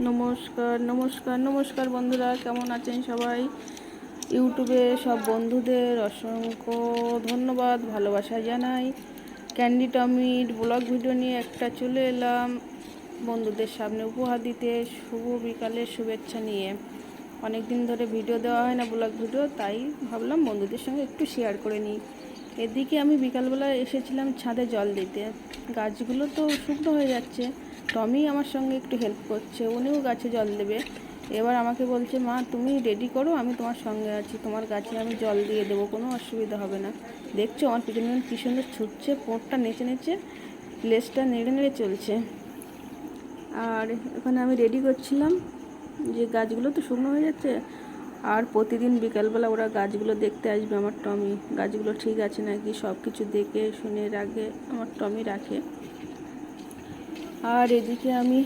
নমস্কার নমস্কার নমস্কার বন্ধুরা, কেমন আছেন সবাই? ইউটিউবে সব বন্ধুদের অসংখ্য ধন্যবাদ, ভালোবাসা জানাই। ক্যান্ডি টমির ব্লগ ভিডিও নিয়ে একটা চলে এলাম বন্ধুদের সামনে উপহার দিতে। শুভ বিকালের শুভেচ্ছা নিয়ে। অনেক দিন ধরে ভিডিও দেওয়া হয় না ব্লগ ভিডিও তাই ভাবলাম বন্ধুদের সঙ্গে একটু শেয়ার করে নিই। এদিকে আমি বিকালবেলা এসেছিলাম ছাদে জল দিতে। গাছগুলো তো শুকনো হয়ে যাচ্ছে। টমি আমার সঙ্গে একটু হেল্প করছে, উনিও গাছে জল দেবে। এবার আমাকে বলছে, মা, তুমি রেডি করো, আমি তোমার সঙ্গে আছি, তোমার গাছে আমি জল দিয়ে দেবো, কোনো অসুবিধা হবে না। দেখছ, আমার পিছনে কি সুন্দর ছুটছে পোঁটটা নেচে নেচে লেজটা নেড়ে নেড়ে চলছে। আর এখানে আমি রেডি করছিলাম যে গাছগুলো তো শুকনো হয়ে যাচ্ছে, আর প্রতিদিন বিকালবেলা ওরা গাছগুলো দেখতে আসবে আমার টমি। গাছগুলো ঠিক আছে নাকি? সব কিছু দেখে, শুনে রাখে, আমার টমি রাখে। আর এদিকে আমি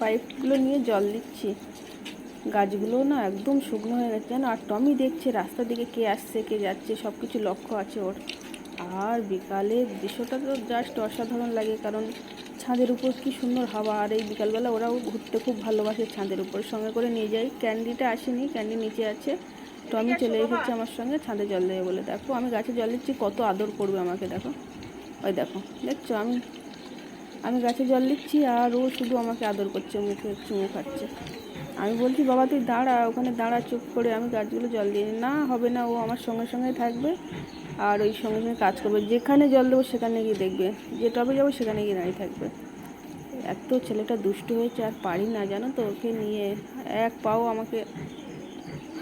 পাইপগুলো নিয়ে জল দিচ্ছি। গাছগুলো না একদম শুকনো হয়ে গেছে জানো? আর টমি দেখছে রাস্তার দিকে কে আসছে, কে যাচ্ছে সব কিছু লক্ষ্য আছে ওর। আর বিকালে দৃশ্যটা তো জাস্ট অসাধারণ লাগে, কারণ ছাদের উপর কি সুন্দর হাওয়া। আর এই বিকালবেলা ওরাও ঘুরতে খুব ভালোবাসে ছাদের উপর। সঙ্গে করে নিয়ে যাই। ক্যান্ডিটা আসেনি, ক্যান্ডি নিচে আছে। টমি চলে এসেছে আমার সঙ্গে, ছাদে জল দেবে বলে। দেখো, আমি গাছে জল দিচ্ছি, কত আদর করবে আমাকে, দেখো। ওই দেখো, দেখছ? আমি আমি গাছে জল দিচ্ছি আর ও শুধু আমাকে আদর করছে, মুখে চুমু খাচ্ছে। আমি বলছি, বাবা, তুই দাঁড়া, ওখানে দাঁড়া, চুপ করে। আমি গাছগুলো জল দিয়ে। না, হবে না, ও আমার সঙ্গে সঙ্গে থাকবে আর ওই সঙ্গে সঙ্গে কাজ করবে। যেখানে জল দেবো সেখানে গিয়ে দেখবে। যে টবে যাব সেখানে গিয়ে দাঁড়িয়ে থাকবে। এত ছেলেটা দুষ্ট হয়েছে, আর পারি না, জানো তো, ওকে নিয়ে এক পাও আমাকে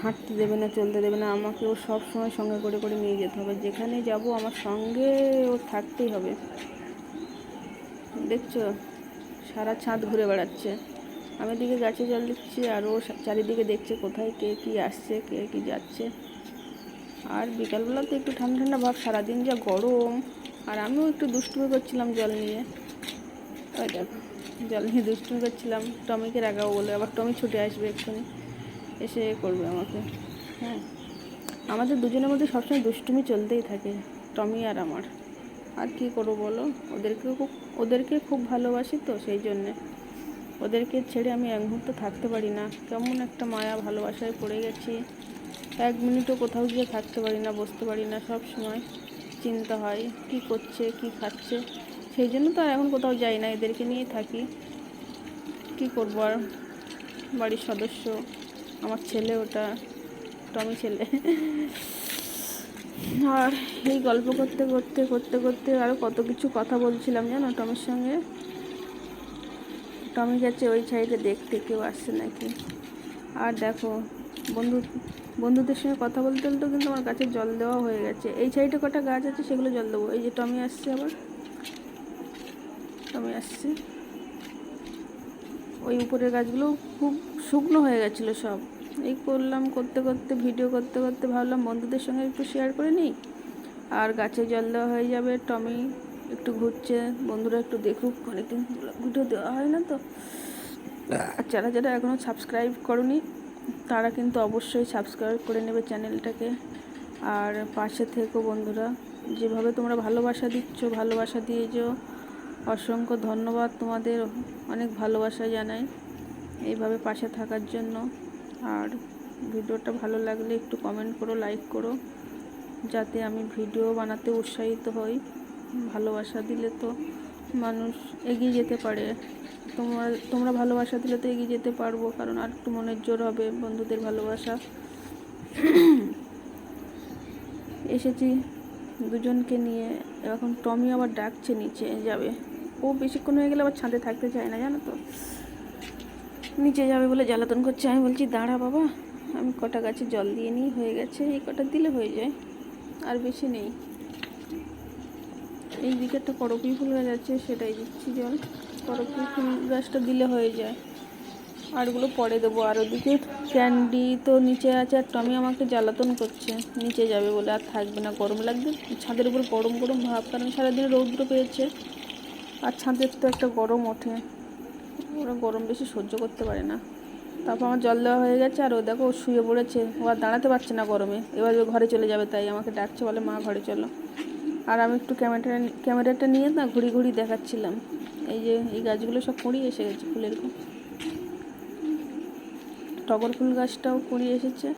হাঁটতে দেবে না, চলতে দেবে না। আমাকে ও সব সময় সঙ্গে করে করে নিয়ে যেতে হবে। যেখানে যাব, আমার সঙ্গে ও থাকতেই হবে। দেখছ? সারা ছাদ ঘুরে বেড়াচ্ছে। আমি এদিকে গাছে জল দিচ্ছি আর ও চারিদিকে দেখছে কোথায় কে কি আসছে, কে কি যাচ্ছে। আর বিকালবেলা তো একটু ঠান্ডা ঠান্ডা ভাব, সারাদিন যা গরম। আর আমিও একটু দুষ্টুমি করছিলাম জল নিয়ে। ওই দেখো, জল নিয়ে দুষ্টুমি করছিলাম। টমিকে রাখাবো বলে, আবার টমি ছুটে আসবে এক্ষুনি। এসে করবে আমাকে। হ্যাঁ। আমাদের দুজনের মধ্যে সবসময় দুষ্টুমি চলতেই থাকে, টমি আর আমার। আর কি করব বলো? ওদেরকে খুব ওদেরকে খুব ভালোবাসি তো সেই জন্যে। ওদেরকে ছেড়ে আমি এক মুহূর্ত থাকতে পারি না। কেমন একটা মায়া ভালোবাসায় পড়ে গেছি। এক মিনিটও কোথাও গিয়ে থাকতে পারি না, বসতে পারি না সব সময়। চিন্তা হয়, কি করছে, কি খাচ্ছে? সেই জন্য তো আর এখন কোথাও যাই না, এদেরকে নিয়েই থাকি। কি করব আর? বাড়ির সদস্য, আমার ছেলে ওটা, টমি ছেলে। আর এই গল্প করতে করতে করতে করতে আরও কত কিছু কথা বলছিলাম জানো টমির সঙ্গে? টমি গেছে ওই সাইডে দেখতে কেউ আসছে নাকি? আর দেখো, বন্ধু, বন্ধুদের সঙ্গে কথা বলতে বলতে কিন্তু আমার গাছে জল দেওয়া হয়ে গেছে। এই সাইডে কটা গাছ আছে সেগুলো জল দেবো। এই যে টমি আসছে আবার। টমি আসছে। ওই উপরের গাছগুলো খুব শুকনো হয়ে গেছিল সব। এই করলাম, করতে করতে, ভিডিও করতে করতে ভাবলাম বন্ধুদের সঙ্গে একটু শেয়ার করে নিই। আর গাছে জল দেওয়া হয়ে যাবে, টমি একটু ঘুরছে, বন্ধুরা একটু দেখুক, অনেকদিন ভিডিও দেওয়া হয় না তো। যারা যারা এখনও সাবস্ক্রাইব করনি, তারা কিন্তু অবশ্যই সাবস্ক্রাইব করে নেবে চ্যানেলটাকে আর পাশে থেকো বন্ধুরা, যেভাবে তোমরা ভালোবাসা দিচ্ছ, ভালোবাসা দিয়ে দিয়েছ অসংখ্য ধন্যবাদ তোমাদের, অনেক ভালোবাসা জানাই। এইভাবে পাশে থাকার জন্য। আর ভিডিওটা ভালো লাগলে একটু কমেন্ট করো লাইক করো, যাতে আমি ভিডিও বানাতে উৎসাহিত হই। ভালোবাসা দিলে তো মানুষ এগিয়ে যেতে পারে। তোমরা তোমরা ভালোবাসা দিলে তো এগিয়ে যেতে পারব, কারণ আর একটু মনের জোর হবে বন্ধুদের ভালোবাসা। এসেছি দুজনকে নিয়ে। এখন টমি আবার ডাকছে নিচে যাবে। ও বেশিক্ষণ হয়ে গেলে আবার ছাদে থাকতে চায় না, জানো তো? নিচে যাবে বলে জ্বালাতন করছে। আমি বলছি, দাঁড়া বাবা, আমি কটা গাছে জল দিয়ে নিই, হয়ে গেছে, এই কটা দিলে হয়ে যায়, আর বেশি নেই। এই দিকেরটা করপি ফুল গাছ আছে, সেটাই দিচ্ছি জল। করপি ফুল গাছটা দিলে হয়ে যায়। আরগুলো পরে দেবো। আর ওদিকে ক্যান্ডি তো নিচে আছে, আর টমি আমাকে জ্বালাতন করছে। নিচে যাবে বলে আর থাকবে না, গরম লাগবে। ছাদের উপর গরম গরম ভাব, কারণ সারাদিন রৌদ্র পেয়েছে। আর ছাদের তো একটা গরম ওঠে। ওরা গরম বেশি সহ্য করতে পারে না। তারপর আমার জল দেওয়া হয়ে গেছে, আর ও দেখো শুয়ে পড়েছে। ও আর দাঁড়াতে পারছে না গরমে। এবার ও ঘরে চলে যাবে তাই আমাকে ডাকছে, বলে, মা, ঘরে চলো। আর আমি একটু ক্যামেরাটা ক্যামেরাটা নিয়ে না ঘুরি ঘুরি দেখাচ্ছিলাম। এই যে, এই গাছগুলো সব কুড়িয়ে এসে গেছে ফুলের টগর ফুল গাছটাও কুড়িয়ে এসেছে।